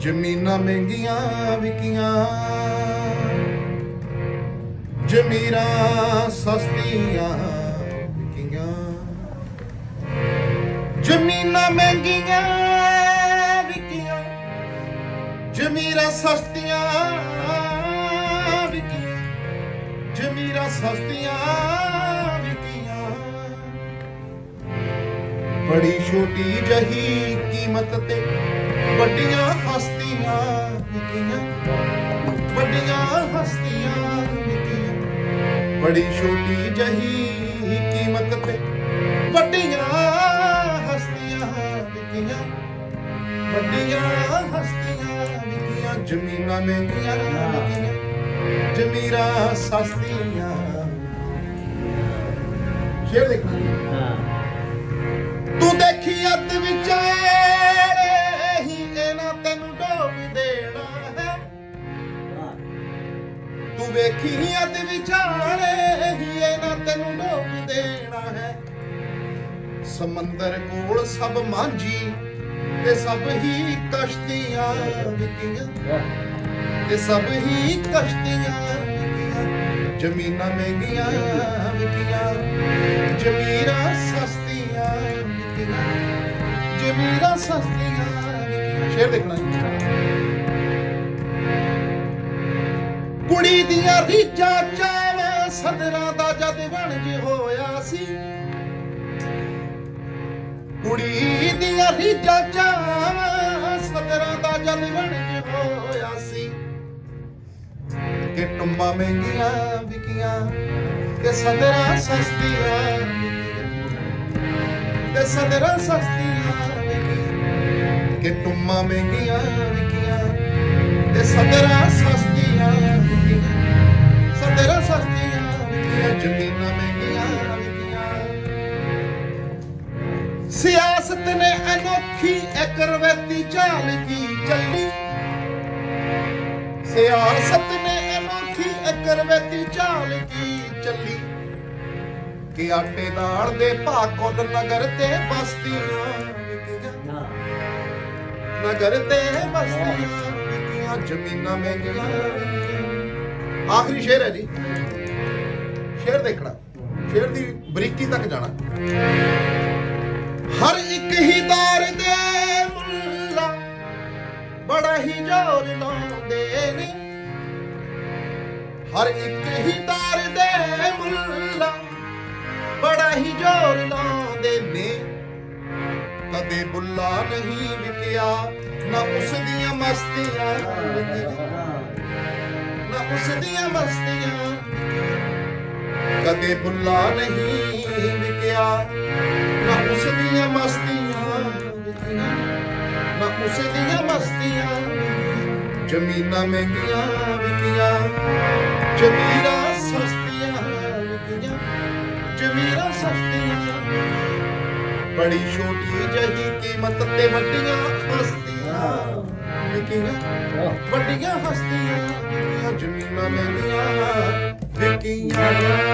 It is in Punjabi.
ਜ਼ਮੀਨਾਂ ਮਹਿੰਗੀਆਂ ਵਿਕੀਆਂ। ਜ਼ਮੀਰਾਂ ਸਸਤੀਆਂ ਵਿਕੀਆਂ। ਜ਼ਮੀਨਾਂ ਮਹਿੰਗੀਆਂ ਵਿਕੀਆਂ। ਜ਼ਮੀਰਾਂ ਸਸਤੀਆਂ ਵਿਕੀਆਂ। ਜ਼ਮੀਰਾਂ ਸਸਤੀਆਂ ਵਿਕੀਆਂ। ਬੜੀ ਛੋਟੀ ਜਹੀ ਕੀਮਤ ਤੇ ਵੱਡੀਆਂ ਹਸਤੀਆਂ ਵਿਕੀਆਂ ਵੱਡੀਆਂ ਹਸਤੀਆਂ ਵਿਕੀਆਂ ਬੜੀ ਛੋਟੀ ਜਹੀ ਕੀਮਤ ਤੇ ਵੱਡੀਆਂ ਹਸਤੀਆਂ ਵਿਕੀਆਂ ਵੱਡੀਆਂ ਹਸਤੀਆਂ ਵਿਕੀਆਂ ਜ਼ਮੀਨਾਂ ਮਹਿੰਗੀਆਂ ਜ਼ਮੀਰਾਂ ਸਸਤੀਆਂ। ਸ਼ੇਰ ਦੇਖਣਾ ਤੂੰ ਦੇਖੀ ਅੱਧ ਵਿਚਾਰੇ ਵੇਖੀ ਅੱਧ ਵਿਚਾਰੇ ਹੀ ਇਹਨਾਂ ਤੈਨੂੰ ਡੋਬ ਦੇਣਾ ਹੈ। ਸਮੁੰਦਰ ਕੋਲ ਸਭ ਮਾਂਝੀ ਤੇ ਸਭ ਹੀ ਕਸ਼ਤੀਆਂ ਵਿਕੀਆਂ। ਤੇ ਸਭ ਹੀ ਕਸ਼ਤੀਆਂ ਵਿਕੀਆਂ। ਜ਼ਮੀਨਾਂ ਮਹਿੰਗੀਆਂ ਵਿਕੀਆਂ। ਜ਼ਮੀਰਾਂ ਸਸਤੀਆਂ ਵਿਕੀਆਂ। ਜ਼ਮੀਰਾਂ ਸਸਤੀਆਂ ਸ਼ੇਰ ਦੇਖਣਾ ਕੁੜੀ ਦੀਆਂ ਰੀਝਾਂ ਚਾਵਾਂ ਸਦਰਾਂ ਦਾ ਜਦ ਵਣਜ ਹੋਇਆ ਸੀ। ਕੁੜੀ ਦੀਆਂ ਰੀਝਾਂ ਚਾਵਾਂ ਸਦਰਾਂ ਦਾ ਜਦ ਵਣਜ ਹੋਇਆ ਸੀ। ਕਿ ਟੁੰਬਾਂ ਮਹਿੰਗੀਆਂ ਵਿਕੀਆਂ ਤੇ ਸਦਰਾਂ ਸਸਤੀਆਂ ਤੇ ਸਦਰਾਂ ਸਸਤੀਆਂ ਕਿ ਟੁੰਬਾਂ ਮਹਿੰਗੀਆਂ ਵਿਕੀਆਂ ਤੇ ਸਦਰਾਂ ਸਿਆਸਤ ਨੇ ਅਨੋਖੀ ਇੱਕ ਰਵੈਤੀ ਚਾਲ ਕੀ ਚੱਲੀ ਸਿਆਸਤ ਨੇ ਅਨੋਖੀ ਇੱਕ ਰਵੈਤੀ ਚਾਲ ਕੀ ਚੱਲੀ ਕਿ ਆਟੇ ਦਾਲ ਦੇ ਭਾਕੁਦ ਨਗਰ ਤੇ ਬਸਤੀਆਂ ਨਗਰ ਤੇ ਬਸਤੀਆਂ ਵਿਕੀਆਂ, ਜ਼ਮੀਨਾਂ ਮਹਿੰਗੀਆਂ ਆਖਰੀ ਸ਼ੇਰ ਹੈ ਜੀ। ਸ਼ੇਰ ਦੇਖਣਾ। ਸ਼ੇਰ ਦੀ ਬਰੀਕੀ ਤੱਕ ਜਾਣਾ। ਹਰ ਇੱਕ ਹੀ ਦਾਰ ਦੇ ਮੁੱਲਾ, ਬੜਾ ਹੀ ਜ਼ੋਰ ਲਾਉਂਦੇ ਨੇ। ਹਰ ਇੱਕ ਹੀ ਦਾਰ ਦੇ ਮੁੱਲਾ, ਬੜਾ ਹੀ ਜ਼ੋਰ ਲਾਉਂਦੇ ਨੇ। ਕਦੇ ਬੁੱਲਾ ਨਹੀਂ ਵਿਕਿਆ, ਨਾ ਉਸ ਦੀਆਂ ਮਸਤੀਆਂ ਨਾ ਉਸ ਦੀਆਂ ਮਸਤੀਆਂ। ਕਦੇ ਬੁੱਲਾ ਨਹੀਂ ਵਿਕਿਆ ਦੀਆਂ ਮਸਤੀਆਂ। ਵਿਕੀਆਂ ਨਾ ਉਸ ਦੀਆਂ ਮਸਤੀਆਂ। ਜ਼ਮੀਨਾਂ ਮਹਿੰਗੀਆਂ ਵਿਕੀਆਂ। ਜ਼ਮੀਰਾਂ ਸਸਤੀਆਂ ਵਿਕੀਆਂ। ਜ਼ਮੀਰਾਂ ਸਸਤੀਆਂ। ਬੜੀ ਛੋਟੀ ਜਹੀ ਕੀਮਤ ਤੇ ਵੱਡੀਆਂ ਹਸਤੀਆਂ ਵਿਕੀਆਂ। ਵੱਡੀਆਂ ਹਸਤੀਆਂ ਜ਼ਮੀਨਾਂ ਮਹਿੰਗੀਆਂ ਵਿਕੀਆਂ।